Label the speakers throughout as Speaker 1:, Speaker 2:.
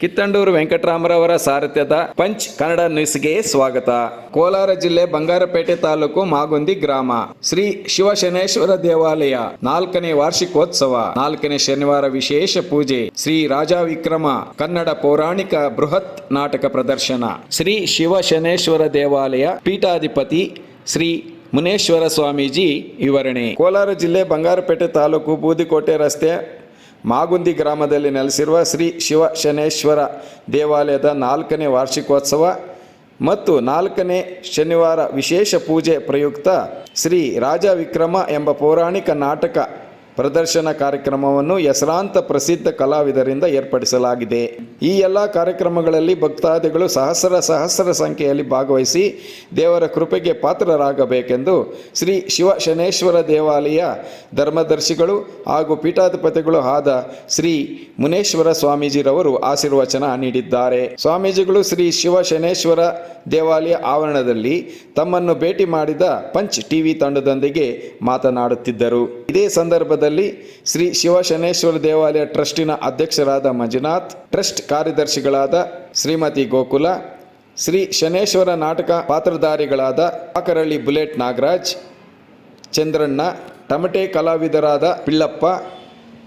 Speaker 1: Kittandur ವೆಂಕಟರಾಮರವರ ಸಾರಥ್ಯದ punch Kannada ನ್ಯೂಸ್ಗೆ ಸ್ವಾಗತ. ಕೋಲಾರ ಜಿಲ್ಲೆ ಬಂಗಾರಪೇಟೆ ತಾಲೂಕು ಮಾಗುಂದಿ ಗ್ರಾಮ. ಶ್ರೀ ಶಿವಶನೇಶ್ವರ ದೇವಾಲಯ, ನಾಲ್ಕನೇ ವಾರ್ಷಿಕೋತ್ಸವ, ನಾಲ್ಕನೇ ಶನಿವಾರ ವಿಶೇಷ ಪೂಜೆ, ಶ್ರೀ ರಾಜಾ ವಿಕ್ರಮ ಕನ್ನಡ ಪೌರಾಣಿಕ ಬೃಹತ್ ನಾಟಕ ಪ್ರದರ್ಶನ. ಶ್ರೀ ಶಿವಶನೇಶ್ವರ ದೇವಾಲಯ ಪೀಠಾಧಿಪತಿ ಶ್ರೀ ಮುನೇಶ್ವರ ಸ್ವಾಮೀಜಿ ವಿವರಣೆ. ಕೋಲಾರ ಜಿಲ್ಲೆ ಬಂಗಾರಪೇಟೆ ತಾಲೂಕು ಬೂದಿಕೋಟೆ ರಸ್ತೆ ಮಾಗುಂದಿ ಗ್ರಾಮದಲ್ಲಿ ನೆಲೆಸಿರುವ ಶ್ರೀ ಶಿವ ಶನೇಶ್ವರ ದೇವಾಲಯದ ನಾಲ್ಕನೇ ವಾರ್ಷಿಕೋತ್ಸವ ಮತ್ತು ನಾಲ್ಕನೇ ಶನಿವಾರ ವಿಶೇಷ ಪೂಜೆ ಪ್ರಯುಕ್ತ ಶ್ರೀ ರಾಜ ವಿಕ್ರಮ ಎಂಬ ಪೌರಾಣಿಕ ನಾಟಕ ಪ್ರದರ್ಶನ ಕಾರ್ಯಕ್ರಮವನ್ನು ಹೆಸರಾಂತ ಪ್ರಸಿದ್ಧ ಕಲಾವಿದರಿಂದ ಏರ್ಪಡಿಸಲಾಗಿದೆ. ಈ ಎಲ್ಲ ಕಾರ್ಯಕ್ರಮಗಳಲ್ಲಿ ಭಕ್ತಾದಿಗಳು ಸಹಸ್ರ ಸಹಸ್ರ ಸಂಖ್ಯೆಯಲ್ಲಿ ಭಾಗವಹಿಸಿ ದೇವರ ಕೃಪೆಗೆ ಪಾತ್ರರಾಗಬೇಕೆಂದು ಶ್ರೀ ಶಿವ ಶನೇಶ್ವರ ದೇವಾಲಯ ಧರ್ಮದರ್ಶಿಗಳು ಹಾಗೂ ಪೀಠಾಧಿಪತಿಗಳು ಆದ ಶ್ರೀ ಮುನೇಶ್ವರ ಸ್ವಾಮೀಜಿರವರು ಆಶೀರ್ವಚನ ನೀಡಿದ್ದಾರೆ. ಸ್ವಾಮೀಜಿಗಳು ಶ್ರೀ ಶಿವ ಶನೇಶ್ವರ ದೇವಾಲಯ ಆವರಣದಲ್ಲಿ ತಮ್ಮನ್ನು ಭೇಟಿ ಮಾಡಿದ ಪಂಚ್ ಟಿವಿ ತಂಡದೊಂದಿಗೆ ಮಾತನಾಡುತ್ತಿದ್ದರು. ಇದೇ ಸಂದರ್ಭದಲ್ಲಿ ಶ್ರೀ ಶಿವಶನೇಶ್ವರ ದೇವಾಲಯ ಟ್ರಸ್ಟಿನ ಅಧ್ಯಕ್ಷರಾದ ಮಂಜುನಾಥ್, ಟ್ರಸ್ಟ್ ಕಾರ್ಯದರ್ಶಿಗಳಾದ ಶ್ರೀಮತಿ ಗೋಕುಲ, ಶ್ರೀ ಶನೇಶ್ವರ ನಾಟಕ ಪಾತ್ರಧಾರಿಗಳಾದ ಪಾಕರಳ್ಳಿ ಬುಲೆಟ್ ನಾಗರಾಜ್, ಚಂದ್ರಣ್ಣ, ತಮಟೆ ಕಲಾವಿದರಾದ ಪಿಳ್ಳಪ್ಪ,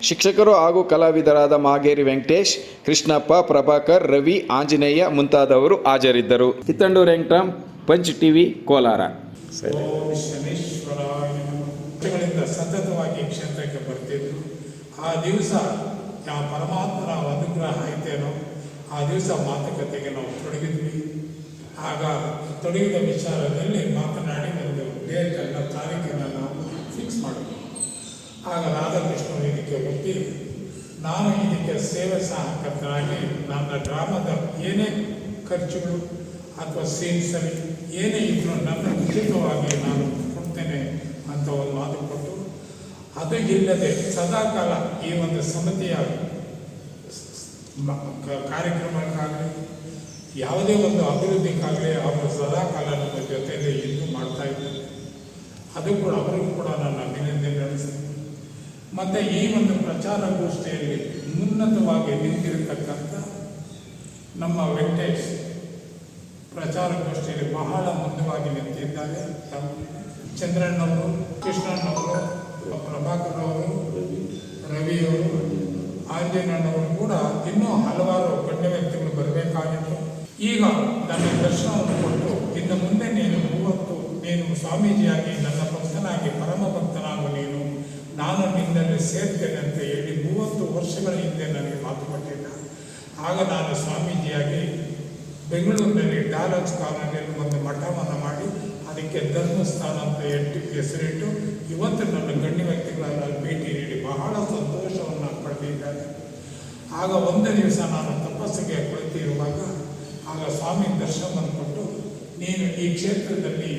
Speaker 1: ಶಿಕ್ಷಕರು ಹಾಗೂ ಕಲಾವಿದರಾದ ಮಾಗೇರಿ ವೆಂಕಟೇಶ್, ಕೃಷ್ಣಪ್ಪ, ಪ್ರಭಾಕರ್, ರವಿ, ಆಂಜನೇಯ ಮುಂತಾದವರು ಹಾಜರಿದ್ದರು. Kittandur Venkatram punch TV, Kolar.
Speaker 2: ಸತತವಾಗಿ ಆ ದಿವಸ ಯಾವ ಪರಮಾತ್ಮನ ಅನುಗ್ರಹ ಐತೇನೋ, ಆ ದಿವಸ ಮಾತುಕತೆಗೆ ನಾವು ತೊಡಗಿದ್ವಿ. ಆಗ ತೊಡಗಿದ ವಿಚಾರದಲ್ಲಿ ಮಾತನಾಡಿ ಒಂದು ಡೇಟನ್ನು ತಾರೀಖನ್ನು ನಾವು ಫಿಕ್ಸ್ ಮಾಡಿದ್ವಿ. ಆಗ ರಾಧಾಕೃಷ್ಣ ಇದಕ್ಕೆ ಒಪ್ಪಿ, ನಾನು ಇದಕ್ಕೆ ಸೇವೆ ಸಹಕರ್ತನಾಗಿ ನನ್ನ ಗ್ರಾಮದ ಏನೇ ಖರ್ಚುಗಳು ಅಥವಾ ಸೇರಿಸಲಿ, ಏನೇ ಇದ್ರೂ ನನ್ನ ಉಚಿತವಾಗಿ ನಾನು ಕೊಡ್ತೇನೆ ಅಂತ ಒಂದು ಮಾತು ಕೊಟ್ಟು ಅದು ಇಲ್ಲದೆ ಸದಾಕಾಲ ಈ ಒಂದು ಸಮಿತಿಯ ಕಾರ್ಯಕ್ರಮಕ್ಕಾಗಲಿ, ಯಾವುದೇ ಒಂದು ಅಭಿವೃದ್ಧಿಗಾಗಲಿ ಅವರು ಸದಾಕಾಲ ನಮ್ಮ ಜೊತೆಯಲ್ಲಿ ಇನ್ನೂ ಮಾಡ್ತಾ ಇದ್ದಾರೆ. ಅದು ಕೂಡ ಅವರಿಗೂ ಕೂಡ ನನ್ನ ಅಭಿನಂದನೆ ನಡೆಸ್ತೀನಿ ಮತ್ತು ಈ ಒಂದು ಪ್ರಚಾರಗೋಷ್ಠಿಯಲ್ಲಿ ಉನ್ನತವಾಗಿ ನಿಂತಿರತಕ್ಕಂಥ ನಮ್ಮ ವೆಂಕಟೇಶ್ ಪ್ರಚಾರಗೋಷ್ಠಿಯಲ್ಲಿ ಬಹಳ ಮುಂದವಾಗಿ ನಿಂತಿದ್ದಾರೆ. ಚಂದ್ರಣ್ಣವರು, ಕೃಷ್ಣಣ್ಣವರು ಪ್ರಭಾಕರ್ ಅವರು ರವಿಯವರು ಆಂಜನಣ್ಣವರು ಕೂಡ ಇನ್ನೂ ಹಲವಾರು ಗಣ್ಯ ವ್ಯಕ್ತಿಗಳು ಬರಬೇಕಾಗಿತ್ತು. ಈಗ ನನ್ನ ದರ್ಶನವನ್ನು ಕೊಟ್ಟು ಇನ್ನು ಮುಂದೆ ನೀನು ಮೂವತ್ತು, ನೀನು ಸ್ವಾಮೀಜಿಯಾಗಿ, ನನ್ನ ಭಕ್ತನಾಗಿ, ಪರಮ ಭಕ್ತನಾಗು ನೀನು. ನಾನು ನಿನ್ನಲ್ಲಿ ಸೇರ್ತೇನೆ ಅಂತ ಹೇಳಿ ಮೂವತ್ತು ವರ್ಷಗಳ ಹಿಂದೆ ನನಗೆ ಮಾತು ಕೊಟ್ಟಿದ್ದ. ಆಗ ನಾನು ಸ್ವಾಮೀಜಿಯಾಗಿ ಬೆಂಗಳೂರಿನಲ್ಲಿ ಡಾಲರ್ಸ್ ಕಾಲೋನಿಯಲ್ಲಿ ಒಂದು ಮಠವನ್ನು ಮಾಡಿ ಅದಕ್ಕೆ ಧರ್ಮಸ್ಥಾನ ಅಂತ ಎಟ್ಟು ಹೆಸರಿಟ್ಟು ಇವತ್ತು ನನ್ನ ಗಣ್ಯ ವ್ಯಕ್ತಿಗಳನ್ನು ಭೇಟಿ ನೀಡಿ ಬಹಳ ಸಂತೋಷವನ್ನು ಪಡೆದಿದ್ದಾರೆ. ಆಗ ಒಂದೇ ದಿವಸ ನಾನು ತಪಸ್ಸಿಗೆ ಕುಳಿತಿರುವಾಗ ಆಗ ಸ್ವಾಮಿ ದರ್ಶನವನ್ನು ಕೊಟ್ಟು, ನೀನು ಈ ಕ್ಷೇತ್ರದಲ್ಲಿ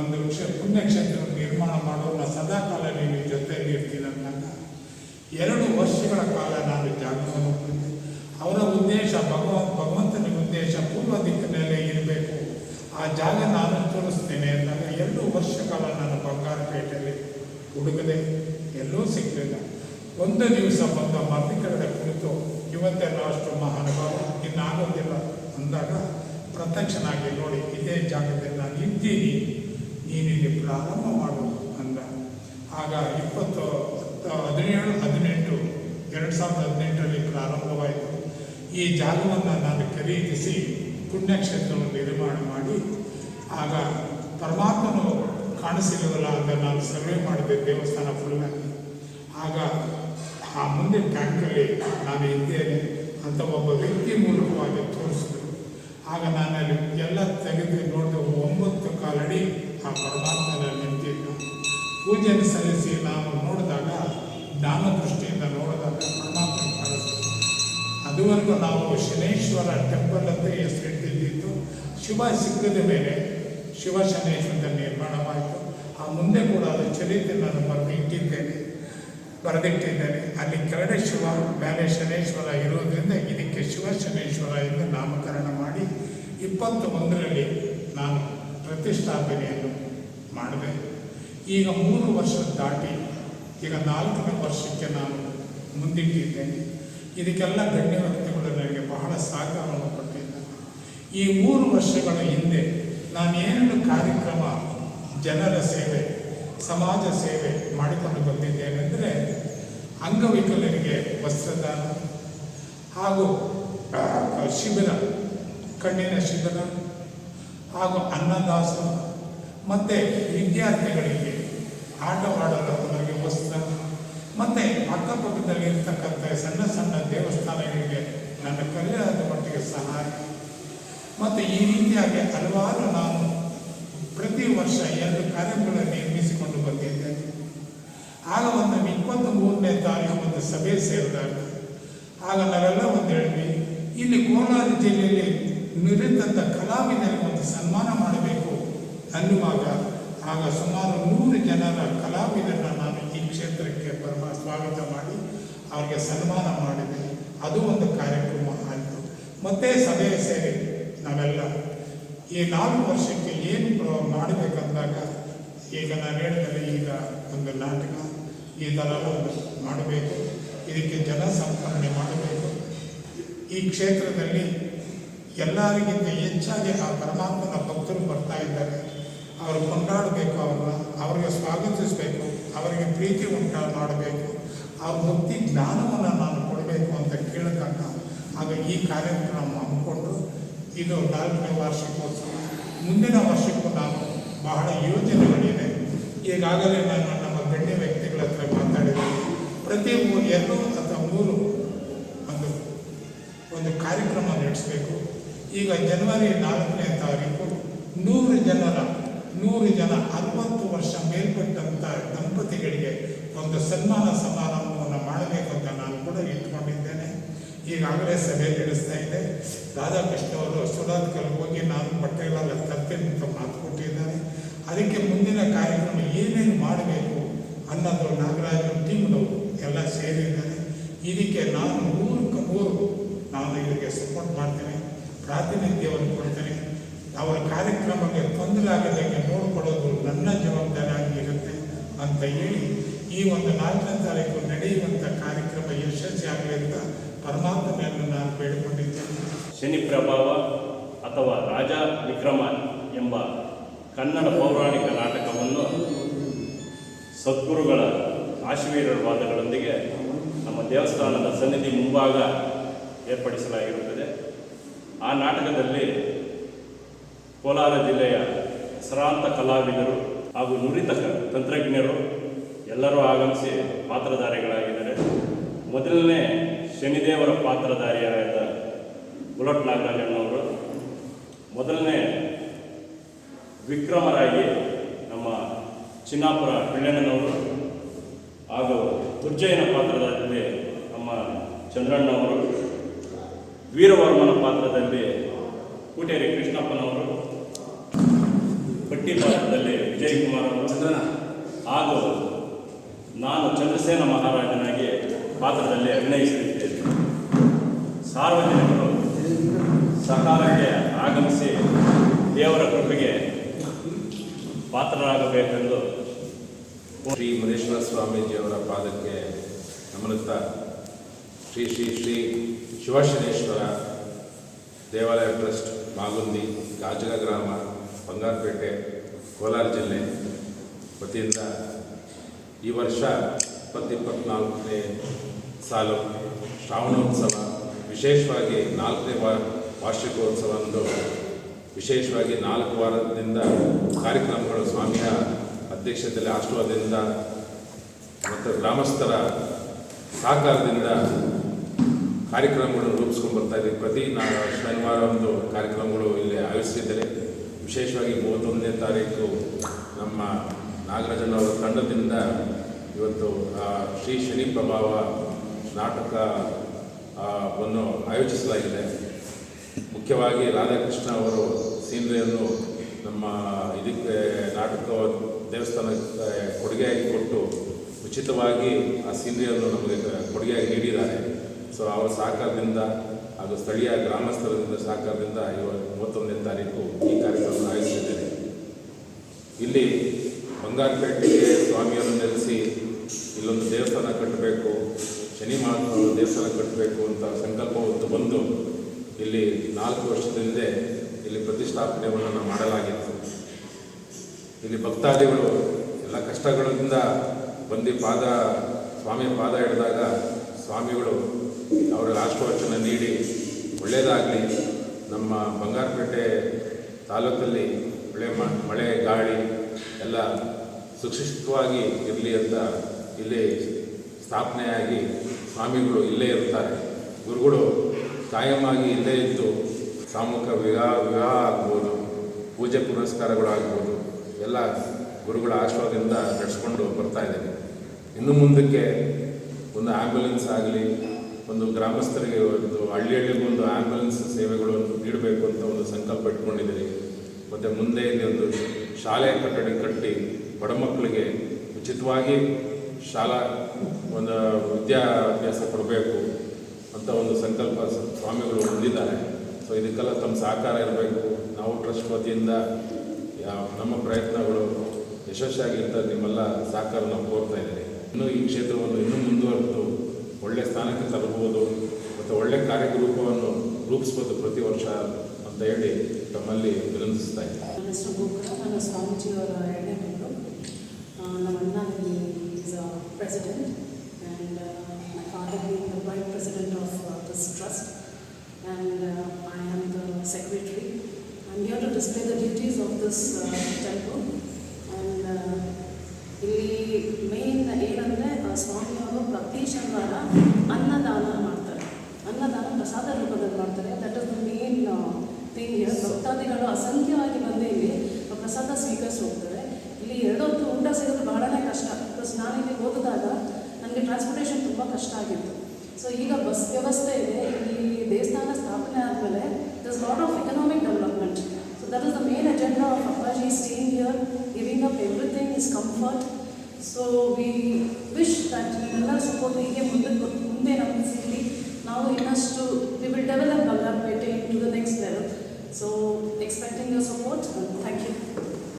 Speaker 2: ಒಂದು ಕ್ಷ, ಪುಣ್ಯಕ್ಷೇತ್ರ ನಿರ್ಮಾಣ ಮಾಡೋಣ ಸದಾಕಾಲ ನೀನು ಜೊತೆಯಲ್ಲಿ ಇರ್ತೀನಿ ಅಂದಾಗ ಎರಡು ವರ್ಷಗಳ ಕಾಲ ನಾನು ಜಾಗವನ್ನು ಅವರ ಉದ್ದೇಶ ಭಗವ, ಭಗವಂತನ ಉದ್ದೇಶ ಪೂರ್ವ ದಿಕ್ಕಿನಲ್ಲೇ ಇರಬೇಕು. ಆ ಜಾಗ ನಾನು ತೋರಿಸ್ತೇನೆ ಅಂದಾಗ ಎರಡು ವರ್ಷ ಕಾಲ ನಾನು ಬಂಗಾರಪೇಟೆಯಲ್ಲಿ ಹುಡುಗದೆ ಎಲ್ಲೂ ಸಿಗಲಿಲ್ಲ. ಒಂದು ದಿವಸ ಬಂದ ಮರ್ದಿಕರದ ಕುರಿತು ಇವತ್ತೆಲ್ಲ ಅಷ್ಟು ಮಹಾನುಭಾವ ಇನ್ನಾಗೋದಿಲ್ಲ ಅಂದಾಗ ಪ್ರತ್ಯಕ್ಷನಾಗಿ ನೋಡಿ, ಇದೇ ಜಾಗದಲ್ಲಿ ನಾನು ಇದ್ದೀನಿ ನೀನಿಲ್ಲಿ ಪ್ರಾರಂಭ ಮಾಡು ಅಂದ. ಆಗ ಇಪ್ಪತ್ತು, ಹದಿನೇಳು, ಹದಿನೆಂಟು, ಎರಡು ಸಾವಿರದ ಹದಿನೆಂಟರಲ್ಲಿ ಪ್ರಾರಂಭವಾಯಿತು. ಈ ಜಾಗವನ್ನು ನಾನು ಖರೀದಿಸಿ ಪುಣ್ಯಕ್ಷೇತ್ರವನ್ನು ನಿರ್ಮಾಣ ಮಾಡಿ, ಆಗ ಪರಮಾತ್ಮನು ಕಾಣಿಸಿಲ್ಲವಲ್ಲ ಅಂತ ನಾನು ಸರ್ವೆ ಮಾಡಿದೆ ದೇವಸ್ಥಾನ ಫುಲ್ಲಾಗಿ ಆಗ. ಆ ಮುಂದೆ ಟ್ಯಾಂಕಲ್ಲಿ ನಾನು ಇದ್ದೇನೆ ಅಂತ ಒಬ್ಬ ವ್ಯಕ್ತಿ ಮೂಲಕವಾಗಿ ತೋರಿಸಿದ್ರು. ಆಗ ನಾನು ಅಲ್ಲಿ ಎಲ್ಲ ತೆಗೆದು ನೋಡಿದ ಒಂಬತ್ತು ಕಾಲಡಿ ಆ ಪರಮಾತ್ಮನ ನಿಂತಿದ್ದ ಪೂಜೆಯನ್ನು ಸಲ್ಲಿಸಿ ನಾನು ನೋಡಿದಾಗ ಜ್ಞಾನ ದೃಷ್ಟಿಯಿಂದ ನೋಡಿದಾಗ ಪರಮಾತ್ಮ ಕಾಣಿಸ್ತು. ಅದುವರೆಗೂ ನಾವು ಶನೇಶ್ವರ ಟೆಂಪಲ್ ಅಂತ ಹೆಸರಿಟ್ಟಿದ್ದಿತ್ತು ಶಿವ ಸಿಕ್ಕದ ಮೇಲೆ ಶಿವ ಶನೇಶ್ವರದ ನಿರ್ಮಾಣವಾಯಿತು. ಆ ಮುಂದೆ ಕೂಡ ಅದು ಚರಿತ್ರೆ ನಾನು ಬರೆದು ಇಟ್ಟಿದ್ದೇನೆ ಬರೆದಿಟ್ಟಿದ್ದೇನೆ ಅಲ್ಲಿ ಕೆಳಗಡೆ ಶಿವ, ಮೇಲೆ ಶನೇಶ್ವರ ಇರೋದ್ರಿಂದ ಇದಕ್ಕೆ ಶಿವ ಶನೇಶ್ವರ ಎಂದು ನಾಮಕರಣ ಮಾಡಿ ಇಪ್ಪತ್ತ ಒಂದರಲ್ಲಿ ನಾನು ಪ್ರತಿಷ್ಠಾಪನೆಯನ್ನು ಮಾಡಿದೆ. ಈಗ ಮೂರು ವರ್ಷ ದಾಟಿ, ಈಗ ನಾಲ್ಕನೇ ವರ್ಷಕ್ಕೆ ನಾನು ಮುಂದಿಟ್ಟಿದ್ದೇನೆ. ಇದಕ್ಕೆಲ್ಲ ಗಣ್ಯ ವ್ಯಕ್ತಿಗಳು ನನಗೆ ಬಹಳ ಸಹಕಾರವನ್ನು ಕೊಟ್ಟಿದ್ದಾರೆ ಈ ಮೂರು ವರ್ಷಗಳ ಹಿಂದೆ ನಾನು ಏನೇನು ಕಾರ್ಯಕ್ರಮ, ಜನರ ಸೇವೆ, ಸಮಾಜ ಸೇವೆ ಮಾಡಿಕೊಂಡು ಬಂದಿದ್ದೇನೆಂದರೆ ಅಂಗವಿಕಲರಿಗೆ ವಸ್ತ್ರದಾನ ಹಾಗೂ ಶಿಬಿರ, ಕಣ್ಣಿನ ಶಿಬಿರ ಹಾಗೂ ಅನ್ನದಾಸ ಮತ್ತು ವಿದ್ಯಾರ್ಥಿಗಳಿಗೆ ಆಟವಾಡಲು ಅವರಿಗೆ ವಸ್ತ್ರ ಮತ್ತು ಅಕ್ಕಪಕ್ಕದಲ್ಲಿ ಇರ್ತಕ್ಕಂಥ ಸಣ್ಣ ಸಣ್ಣ ದೇವಸ್ಥಾನಗಳಿಗೆ ನನ್ನ ಕಲ್ಯಾಣದ ಮಟ್ಟಿಗೆ ಸಹಾಯ. ಮತ್ತು ಈ ರೀತಿಯಾಗಿ ಹಲವಾರು ನಾನು ಪ್ರತಿ ವರ್ಷ ಎರಡು ಕಾರ್ಯಕ್ರಮಗಳನ್ನು ನಿರ್ಮಿಸಿಕೊಂಡು ಬಂದಿದ್ದೇನೆ ಆಗ ಒಂದು ಇಪ್ಪತ್ತ್ ಮೂರನೇ ತಾರೀಕು ಒಂದು ಸಭೆ ಸೇರಿದಾಗ, ಆಗ ನಾವೆಲ್ಲ ಒಂದು ಹೇಳಿದ್ವಿ, ಇಲ್ಲಿ ಕೋಲಾರ ಜಿಲ್ಲೆಯಲ್ಲಿ ನಿರಂತ ಕಲಾವಿದರಿಗೆ ಒಂದು ಸನ್ಮಾನ ಮಾಡಬೇಕು ಅನ್ನುವಾಗ, ಆಗ ಸುಮಾರು ನೂರು ಜನರ ಕಲಾವಿದರನ್ನ ನಾನು ಈ ಕ್ಷೇತ್ರಕ್ಕೆ ಪರಮ ಸ್ವಾಗತ ಮಾಡಿ ಅವರಿಗೆ ಸನ್ಮಾನ ಮಾಡಿದೆ. ಅದು ಒಂದು ಕಾರ್ಯಕ್ರಮ ಆಯಿತು. ಮತ್ತೆ ಸಭೆ ಸೇರಿ ನಾವೆಲ್ಲ ಈ ನಾಲ್ಕು ವರ್ಷಕ್ಕೆ ಏನು ಮಾಡಬೇಕಂದಾಗ ಈಗ ನಾನು ಹೇಳಿದರೆ ಈಗ ಒಂದು ನಾಟಕ, ಈ ಥರ ಮಾಡಬೇಕು. ಇದಕ್ಕೆ ಜನ ಸಂಪರ್ಣೆ ಮಾಡಬೇಕು. ಈ ಕ್ಷೇತ್ರದಲ್ಲಿ ಎಲ್ಲರಿಗಿಂತ ಹೆಚ್ಚಾಗಿ ಆ ಪರಮಾತ್ಮನ ಭಕ್ತರು ಬರ್ತಾ ಇದ್ದಾರೆ. ಅವರು ಕೊಂಡಾಡಬೇಕು ಅವ್ರನ್ನ, ಅವರಿಗೆ ಸ್ವಾಗತಿಸಬೇಕು. ಅವರಿಗೆ ಪ್ರೀತಿ ಉಂಟು ಮಾಡಬೇಕು ಆ ಭಕ್ತಿ ಜ್ಞಾನವನ್ನು ನಾನು ಕೊಡಬೇಕು ಅಂತ ಕೇಳಿದಾಗ ಆಗ ಈ ಕಾರ್ಯಕ್ರಮ ಹಮ್ಮಿಕೊಂಡು ಇದು ನಾಲ್ಕನೇ ವಾರ್ಷಿಕೋತ್ಸವ. ಮುಂದಿನ ವರ್ಷಕ್ಕೂ ನಾನು ಬಹಳ ಯೋಜನೆಗಳಿದೆ ಈಗಾಗಲೇ ನಾನು ನಮ್ಮ ಗಣ್ಯ ವ್ಯಕ್ತಿಗಳ ಹತ್ರ ಮಾತಾಡಿದ್ದೀನಿ ಪ್ರತಿ ಮೂ- ಎರಡು ಅಥವಾ ಮೂರು ಒಂದು ಒಂದು ಕಾರ್ಯಕ್ರಮ ನಡೆಸಬೇಕು. ಈಗ ಜನವರಿ ನಾಲ್ಕನೇ ತಾರೀಕು ನೂರು ಜನರ, ನೂರು ಜನ ಅರವತ್ತು ವರ್ಷ ಮೇಲ್ಪಟ್ಟಂಥ ದಂಪತಿಗಳಿಗೆ ಒಂದು ಸನ್ಮಾನ ಸಮಾರಂಭವನ್ನು ಮಾಡಬೇಕು ಅಂತ ನಾನು ಕೂಡ ಇಟ್ಕೊಂಡಿದ್ದೇನೆ. ಈಗಾಗಲೇ ಸಭೆ ನಡೆಸ್ತಾ ಇದೆ. ರಾಧಾಕೃಷ್ಣ ಅವರು ಸುರಾತ್ಕಲ್ ಹೋಗಿ ನಾನು ಬಟ್ಟೆಗಳೆಲ್ಲ ತರ್ತೇನೆ ಅಂತ ಮಾತು ಕೊಟ್ಟಿದ್ದಾರೆ. ಅದಕ್ಕೆ ಮುಂದಿನ ಕಾರ್ಯಕ್ರಮ ಏನೇನು ಮಾಡಬೇಕು ಅನ್ನೋದು ನಾಗರಾಜ ಟೀಮ್ನವರು ಎಲ್ಲ ಸೇರಿದ್ದಾರೆ. ಇದಕ್ಕೆ ನಾನು ನೂರಕ್ಕೆ ನೂರು ನಾನು ಇವರಿಗೆ ಸಪೋರ್ಟ್ ಮಾಡ್ತೇನೆ, ಪ್ರಾತಿನಿಧ್ಯವನ್ನು ಕೊಡ್ತೇನೆ. ಅವರ ಕಾರ್ಯಕ್ರಮಕ್ಕೆ ತೊಂದರೆ ಆಗದಂಗೆ ನೋಡಿಕೊಳ್ಳೋದು ನನ್ನ ಜವಾಬ್ದಾರಿ. ಹೇಳಿ, ಈ ಒಂದು ನಾಲ್ಕನೇ ತಾರೀಕು ನಡೆಯುವಂಥ ಕಾರ್ಯಕ್ರಮ ಯಶಸ್ವಿ ಆಗಲಿ ಅಂತ ಪರಮಾತ್ಮನೆಯನ್ನು ನಾನು ಬೇಡಿಕೊಂಡಿದ್ದೇನೆ.
Speaker 3: ಶನಿ ಪ್ರಭಾವ ಅಥವಾ ರಾಜ ವಿಕ್ರಮ ಎಂಬ ಕನ್ನಡ ಪೌರಾಣಿಕ ನಾಟಕವನ್ನು ಸದ್ಗುರುಗಳ ಆಶೀರ್ವಾದಗಳೊಂದಿಗೆ ನಮ್ಮ ದೇವಸ್ಥಾನದ ಸನ್ನಿಧಿ ಮುಂಭಾಗ ಏರ್ಪಡಿಸಲಾಗಿರುತ್ತದೆ. ಆ ನಾಟಕದಲ್ಲಿ ಕೋಲಾರ ಜಿಲ್ಲೆಯ ಹೆಸರಾಂತ ಕಲಾವಿದರು ಹಾಗೂ ನುರಿತ ತಂತ್ರಜ್ಞರು ಎಲ್ಲರೂ ಆಗಮಿಸಿ ಪಾತ್ರಧಾರಿಗಳಾಗಿದ್ದಾರೆ. ಮೊದಲನೇ ಶನಿದೇವರ ಪಾತ್ರಧಾರಿಯಾದ ಬುಲಟ್ ನಾಗರಾಜಣ್ಣವರು ಮೊದಲನೇ ವಿಕ್ರಮರಾಗಿ ನಮ್ಮ ಚಿನ್ನಾಪುರ ಪಿಳ್ಳಣ್ಣನವರು ಹಾಗೂ ಉಜ್ಜಯನ ಪಾತ್ರದಲ್ಲಿ ನಮ್ಮ ಚಂದ್ರಣ್ಣವರು ವೀರವರ್ಮನ ಪಾತ್ರದಲ್ಲಿ ಕೂಟೇರಿ ಕೃಷ್ಣಪ್ಪನವರು ಪಟ್ಟಿ ಪಾತ್ರದಲ್ಲಿ ವಿಜಯ್ ಕುಮಾರ್ ಅವರು ಹಾಗೂ ನಾನು ಚಂದ್ರಸೇನ ಮಹಾರಾಜನಾಗಿ ಪಾತ್ರದಲ್ಲಿ ಅಭಿನಯಿಸುತ್ತಿದ್ದೇನೆ ಸಾರ್ವಜನಿಕರು ಸಕಾಲಕ್ಕೆ ಆಗಮಿಸಿ ದೇವರ ಕೃಪೆಗೆ ಪಾತ್ರರಾಗಬೇಕೆಂದು
Speaker 4: ಶ್ರೀ ಮುನೇಶ್ವರ ಸ್ವಾಮೀಜಿಯವರ ಪಾದಕ್ಕೆ ನಮನುತ್ತಾ ಶ್ರೀ ಶ್ರೀ ಶ್ರೀ ಶಿವಶನೇಶ್ವರ ದೇವಾಲಯ ಟ್ರಸ್ಟ್ ಮಾಗುಂದಿ ಗಾಜಗ ಗ್ರಾಮ. ಬಂಗಾರಪೇಟೆ, ಕೋಲಾರ ಜಿಲ್ಲೆ ವತಿಯಿಂದ ಈ ವರ್ಷ ಇಪ್ಪತ್ತಿಪ್ಪತ್ನಾಲ್ಕನೇ ಸಾಲು ಶ್ರಾವಣೋತ್ಸವ, ವಿಶೇಷವಾಗಿ ನಾಲ್ಕನೇ ವಾರ ವಾರ್ಷಿಕೋತ್ಸವ ಅಂದು ವಿಶೇಷವಾಗಿ ನಾಲ್ಕು ವಾರದಿಂದ ಕಾರ್ಯಕ್ರಮಗಳು ಸ್ವಾಮಿಯ ಅಧ್ಯಕ್ಷತೆಯಲ್ಲಿ ಆಶೀರ್ವಾದದಿಂದ ಮತ್ತು ಗ್ರಾಮಸ್ಥರ ಸಹಕಾರದಿಂದ ಕಾರ್ಯಕ್ರಮಗಳನ್ನು ರೂಪಿಸ್ಕೊಂಡು ಬರ್ತಾ ಇದ್ದೀವಿ ಪ್ರತಿ ನಾ, ಶನಿವಾರ ಒಂದು ಕಾರ್ಯಕ್ರಮಗಳು ಇಲ್ಲಿ ಆಯೋಜಿಸಿದ್ದಾರೆ ವಿಶೇಷವಾಗಿ ಮೂವತ್ತೊಂದನೇ ತಾರೀಕು ನಮ್ಮ ನಾಗರಾಜನವರ ತಂಡದಿಂದ ಇವತ್ತು ಶ್ರೀ ಶನಿ ಪ್ರಭಾವ ನಾಟಕವನ್ನು ಆಯೋಜಿಸಲಾಗಿದೆ. ಮುಖ್ಯವಾಗಿ ರಾಧಾಕೃಷ್ಣ ಅವರು ಸೀನರಿಯನ್ನು ನಮ್ಮ ಇದಕ್ಕೆ ನಾಟಕ ದೇವಸ್ಥಾನಕ್ಕೆ ಕೊಡುಗೆಯಾಗಿ ಕೊಟ್ಟು ಉಚಿತವಾಗಿ ಆ ಸೀನರಿಯನ್ನು ನಮಗೆ ಕೊಡುಗೆಯಾಗಿ ನೀಡಿದ್ದಾರೆ. ಸೊ, ಅವರ ಸಹಕಾರದಿಂದ ಹಾಗೂ ಸ್ಥಳೀಯ ಗ್ರಾಮಸ್ಥರಿಂದ ಸಹಕಾರದಿಂದ ಇವಾಗ ಮೂವತ್ತೊಂದನೇ ತಾರೀಕು ಈ ಕಾರ್ಯಕ್ರಮ ಆಯೋಜಿಸಿದ್ದೇನೆ. ಇಲ್ಲಿ ಬಂಗಾರಪೇಟೆಗೆ ಸ್ವಾಮಿಯನ್ನು ನೆಲೆಸಿ ಇಲ್ಲೊಂದು ದೇವಸ್ಥಾನ ಕಟ್ಟಬೇಕು, ಶನಿ ಮಹಾತ್ಮ ದೇವಸ್ಥಾನ ಕಟ್ಟಬೇಕು ಅಂತ ಸಂಕಲ್ಪ ಹೊತ್ತು ಬಂದು ಇಲ್ಲಿ ನಾಲ್ಕು ವರ್ಷದ ಹಿಂದೆ ಇಲ್ಲಿ ಪ್ರತಿಷ್ಠಾಪನೆಗಳನ್ನು ಮಾಡಲಾಗಿತ್ತು. ಇಲ್ಲಿ ಭಕ್ತಾದಿಗಳು ಎಲ್ಲ ಕಷ್ಟಗಳಿಂದ ಬಂದು ಪಾದ, ಸ್ವಾಮಿಯ ಪಾದ ಹಿಡಿದಾಗ ಸ್ವಾಮಿಗಳು ಅವರ ಆಶೀರ್ವಚನ ನೀಡಿ ಒಳ್ಳೆಯದಾಗಲಿ ನಮ್ಮ ಬಂಗಾರಪೇಟೆ ತಾಲೂಕಲ್ಲಿ ಒಳ್ಳೆ ಮಳೆ, ಗಾಳಿ ಎಲ್ಲ ಸುಶಿಷ್ಟವಾಗಿ ಇರಲಿ ಅಂತ ಇಲ್ಲಿ ಸ್ಥಾಪನೆಯಾಗಿ ಸ್ವಾಮಿಗಳು ಇಲ್ಲೇ ಇರ್ತಾರೆ. ಗುರುಗಳು ಕಾಯಮಾಗಿ ಇಲ್ಲೇ ಇದ್ದು ಸಾಮೂಹಿಕ ವಿವಾಹ ವಿವಾಹ ಆಗ್ಬೋದು, ಪೂಜೆ ಪುರಸ್ಕಾರಗಳಾಗ್ಬೋದು ಎಲ್ಲ ಗುರುಗಳ ಆಶೀರ್ವಾದದಿಂದ ನಡೆಸ್ಕೊಂಡು ಬರ್ತಾ ಇದ್ದೇನೆ. ಇನ್ನು ಮುಂದಕ್ಕೆ ಒಂದು ಆ್ಯಂಬುಲೆನ್ಸ್ ಆಗಲಿ ಒಂದು ಗ್ರಾಮಸ್ಥರಿಗೆ ಒಂದು ಹಳ್ಳಿ ಹಳ್ಳಿಗೆ ಒಂದು ಆ್ಯಂಬುಲೆನ್ಸ್ ಸೇವೆಗಳನ್ನು ನೀಡಬೇಕು ಅಂತ ಒಂದು ಸಂಕಲ್ಪ ಇಟ್ಕೊಂಡಿದ್ದೀನಿ. ಮತ್ತು ಮುಂದೆ ಇಲ್ಲಿ ಒಂದು ಶಾಲೆ ಕಟ್ಟಡ ಕಟ್ಟಿ ಬಡ ಮಕ್ಕಳಿಗೆ ಉಚಿತವಾಗಿ ಶಾಲಾ ಒಂದು ವಿದ್ಯಾಭ್ಯಾಸ ಕೊಡಬೇಕು ಅಂತ ಒಂದು ಸಂಕಲ್ಪ ಸ್ವಾಮಿಗಳು ಹೊಂದಿದ್ದಾರೆ. ಸೊ ಇದಕ್ಕೆಲ್ಲ ತಮ್ಮ ಸಹಕಾರ ಇರಬೇಕು. ನಾವು ಟ್ರಸ್ಟ್ ವತಿಯಿಂದ ಯಾವ ನಮ್ಮ ಪ್ರಯತ್ನಗಳು ಯಶಸ್ವಿಯಾಗಿರ್ತಾರೆ ನಿಮ್ಮೆಲ್ಲ ಸಹಕಾರ ನಾವು ಕೋರ್ತಾ ಇದ್ದೀವಿ. ಇನ್ನೂ ಈ ಕ್ಷೇತ್ರವನ್ನು ಇನ್ನೂ ಮುಂದುವರೆದು ಒಳ್ಳೆ ಸ್ಥಾನಕ್ಕೆ ತರಬಹುದು ಮತ್ತು ಒಳ್ಳೆ ಕಾರ್ಯರೂಪವನ್ನು ರೂಪಿಸ್ಬೋದು ಪ್ರತಿ ವರ್ಷ ಅಂತ ಹೇಳಿ ತಮ್ಮಲ್ಲಿ ವಿನಂತಿಸ್ತಾ ಇದ್ದೀನಿ.
Speaker 5: ನನ್ನ ಹೆಸರು ಗೋಕುಲ ನಾನು ಸ್ವಾಮೀಜಿಯವರ ಎರಡನೇ ಆ, ನಮ್ಮ ಅಣ್ಣ is president and my father vice president of this trust and I am the secretary I to display the duties of this temple and ಇಲ್ಲಿ ಮೇನ್ ಏನಂದರೆ ಸ್ವಾಮಿಯವರು ಪ್ರತಿ ಶನಿವಾರ ಅನ್ನದಾನ ಮಾಡ್ತಾರೆ. ಅನ್ನದಾನ ಪ್ರಸಾದ ರೂಪದಲ್ಲಿ ಮಾಡ್ತಾರೆ. That is the main thing here ಭಕ್ತಾದಿಗಳು ಅಸಂಖ್ಯವಾಗಿ ಬಂದು ಇಲ್ಲಿ ಪ್ರಸಾದ ಸ್ವೀಕರಿಸಿ ಹೋಗ್ತಾರೆ. ಇಲ್ಲಿ ಎರಡೊತ್ತು ಊಟ ಸಿಗೋದು ಬಹಳನೇ ಕಷ್ಟ. ಬಿಕಾಸ್ ನಾನು ಇಲ್ಲಿ ಓದಿದಾಗ ನನಗೆ ಟ್ರಾನ್ಸ್ಪೋರ್ಟೇಷನ್ ತುಂಬ ಕಷ್ಟ ಆಗಿತ್ತು. ಸೊ ಈಗ ಬಸ್ ವ್ಯವಸ್ಥೆ ಇದೆ. ಇಲ್ಲಿ ದೇವಸ್ಥಾನ ಸ್ಥಾಪನೆ ಆದಮೇಲೆ thus lot of economic development so that is the main agenda of Appaji staying here giving up everything is comfort so we wish that ನಿಮ್ಮೆಲ್ಲರ ಸಪೋರ್ಟ್ ಹೀಗೆ ಮುಂದಕ್ಕೆ ಮುಂದೆ ನಮಗೆ ಸಿಗಲಿ ನಾವು ಇನ್ನಷ್ಟು we will develop Ballarpet in to the next level so expecting your support thank you